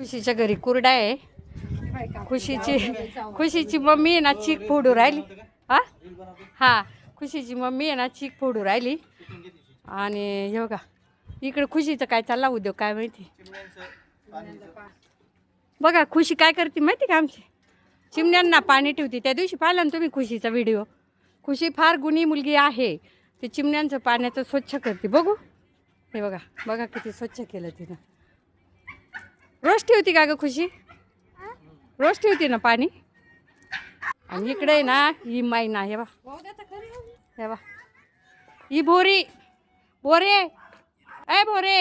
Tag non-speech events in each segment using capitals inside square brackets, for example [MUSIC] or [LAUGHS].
खुशीच्या घरी कुरडा आहे. खुशीची खुशीची मम्मी आहे ना चीक फोडू राहिली. हा? हा खुशीची मम्मी आहे ना चीक फोडू राहिली. आणि हे बघा इकडे खुशीचं काय चालला उद्योग काय माहिती? बघा खुशी काय करते माहिती का आमची? चिमण्यांना पाणी ठेवते. त्या दिवशी पाहिला ना तुम्ही खुशीचा व्हिडिओ? खुशी फार गुणी मुलगी आहे. ते चिमण्यांचं पाण्याचं स्वच्छ करते. बघू. हे बघा बघा किती स्वच्छ केलं तिनं. रोज ठेवती का ग खुशी? रोज ठेवते ना पाणी? आणि इकडे आहे ना ही मैना हे बा हे बा ही भोरी बोरे. ए भोरे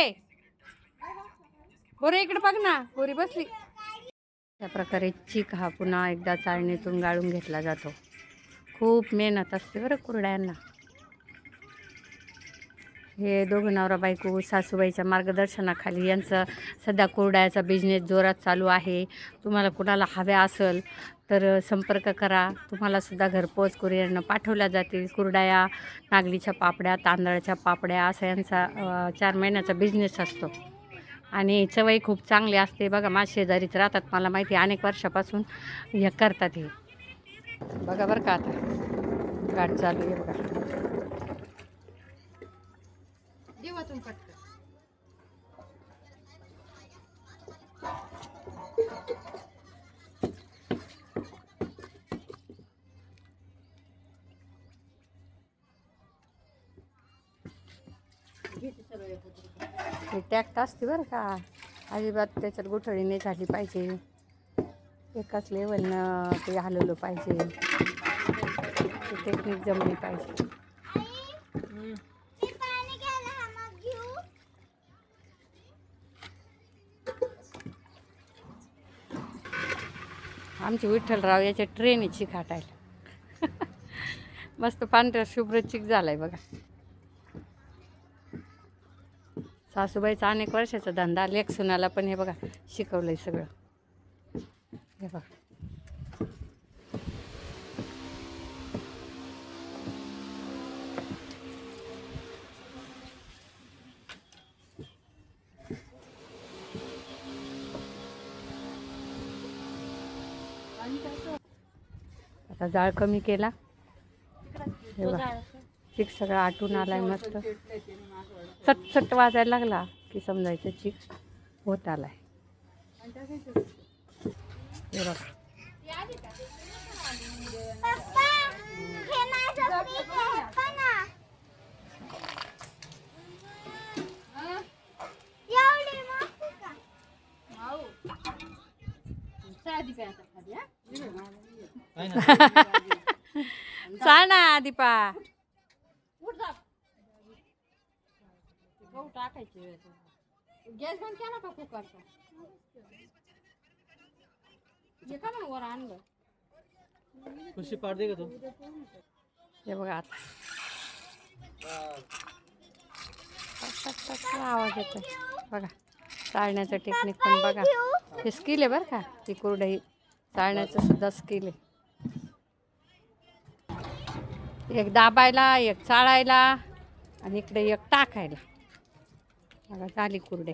बोरे इकडे बघ ना. भोरी बसली. त्या प्रकारे चीक हा पुन्हा एकदा चाळणीतून गाळून घेतला जातो. खूप मेहनत असते बरं कुरड्यांना. हे दोघं नवरा बायको सासूबाईच्या मार्गदर्शनाखाली यांचं सध्या कुरड्याचा बिझनेस जोरात चालू आहे. तुम्हाला कुणाला हव्या असेल तर संपर्क करा. तुम्हालासुद्धा घरपोच कुरिअरनं पाठवल्या जातील. कुरड्या नागलीच्या पापड्या तांदळाच्या पापड्या असा यांचा चार महिन्याचा बिझनेस असतो. आणि चवई खूप चांगली असते. बघा माझ्या शेजारीच राहतात. मला माहिती आहे, अनेक वर्षापासून हे करतात हे. बघा बरं का आता. गाठ चालू आहे बघा. देवातून पटकन हे टॅक्ट असते बरं का? अजिबात त्याच्यात गुठळी नाही झाली पाहिजे. एकाच लेवलनं ते हलवलं पाहिजे. टेक्निक जमली पाहिजे. आमचे विठ्ठलराव याच्या ट्रेन आहे [LAUGHS] मस्त पांढऱ्या शुभ्र चिक झालाय बघा. सासूबाईचा अनेक वर्षाचा धंदा लेख सुनाला पण हे बघा शिकवलंय सगळं. हे बघा. आता जाळ कमी केला. हे चिक सगळं आटून आलाय मस्त. चट चट वाजायला लागला की समजायचं चिक होत आलाय. हे बघा. [LAUGHS] चाल ना दीपा। गॅस बंद केला का कुकरचा हे का मग वर आणलं खुशी का तू। हे बघा आता। टक आवाज़ येतो बघा टेक्निक पण बघा. हे स्किल आहे बरं का ती कुरडई. चालण्याचं सुद्धा स्किल आहे. एक दाबायला एक चाळायला आणि इकडे एक टाकायला. बघा झाली कुरडे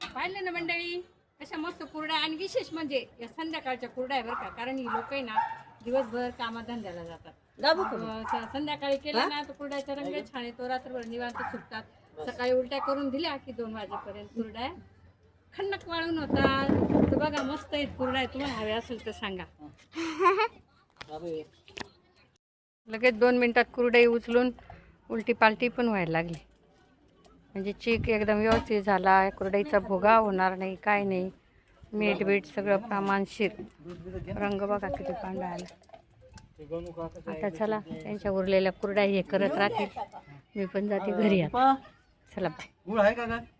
पाहिलं ना मंडळी कशा मस्त कुरड्या आणि विशेष म्हणजे या संध्याकाळच्या कुरड्या आहे बरं का कारण ही लोक आहे ना दिवसभर कामाधंद्याला जातात. अं, संध्याकाळी केलं ना तर कुरड्याचा रंग छान येतो रात्रभर निवांत सुटतात सकाळी उलट्या करून दिल्या की दोन वाजेपर्यंत कुरड्या खंडक वाळून होतात तर बघा मस्त आहेत कुरड्या. तुम्हाला हव्या असेल तर सांगा. लगेच दोन मिनिटात कुरडई उचलून उलटी पालटी पण व्हायला लागली. म्हणजे चीक एकदम व्यवस्थित झाला. कुरडईचा भोगा होणार नाही काय नाही. मीठ बीठ सगळं प्रमाणशीर रंग बघा किती पांढरा आला. आता चला त्यांच्या उरलेल्या कुरड्या हे करत राहतील. मी पण जाते घरी आता. चला बाय आहे